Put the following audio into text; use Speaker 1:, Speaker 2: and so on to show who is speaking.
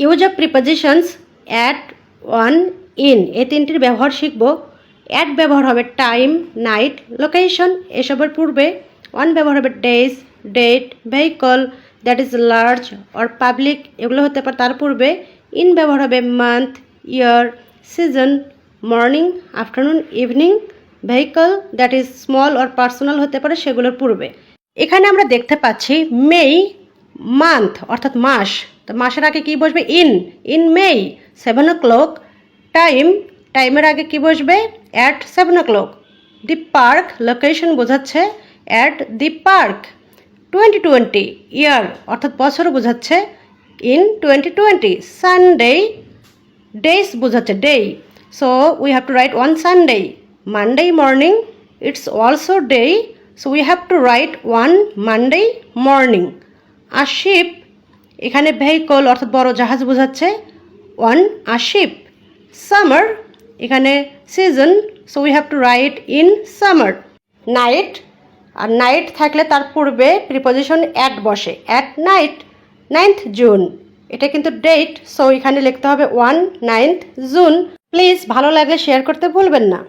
Speaker 1: Use of prepositions at on in এই তিনটির ব্যবহার শিখব। অ্যাট ব্যবহার হবে টাইম নাইট লোকেশন এসবের পূর্বে ওয়ান ব্যবহার হবে days date vehicle that is large or public এগুলো হতে পারে তার পূর্বে। ইন ব্যবহার হবে month year season morning afternoon evening vehicle that is small or personal হতে পারে সেগুলোর পূর্বে। এখানে আমরা দেখতে পাচ্ছি মেই মান্থ অর্থাৎ মাস। তো মাসের আগে কি বসবে? In in May seven o'clock time টাইমের আগে কি বসবে? At seven o'clock the park location বোঝাচ্ছে at the park twenty twenty year অর্থাৎ বছর বোঝাচ্ছে in twenty twenty Sunday days বোঝাচ্ছে day so we have to write on Sunday Monday morning it's also day so we have to write on Monday morning R ship এখানে vehicle অর্থাৎ বড় জাহাজ বোঝাচ্ছে। On আর শিপ সামার এখানে season so we have to write in summer night R night থাকলে তার পূর্বে প্রিপোজিশন অ্যাট বসে। অ্যাট নাইট নাইন্থ জুন এটা কিন্তু ডেট সো এখানে লিখতে হবে ওয়ান নাইন্থ জুন প্লিজ ভালো লাগলে শেয়ার করতে ভুলবেন না।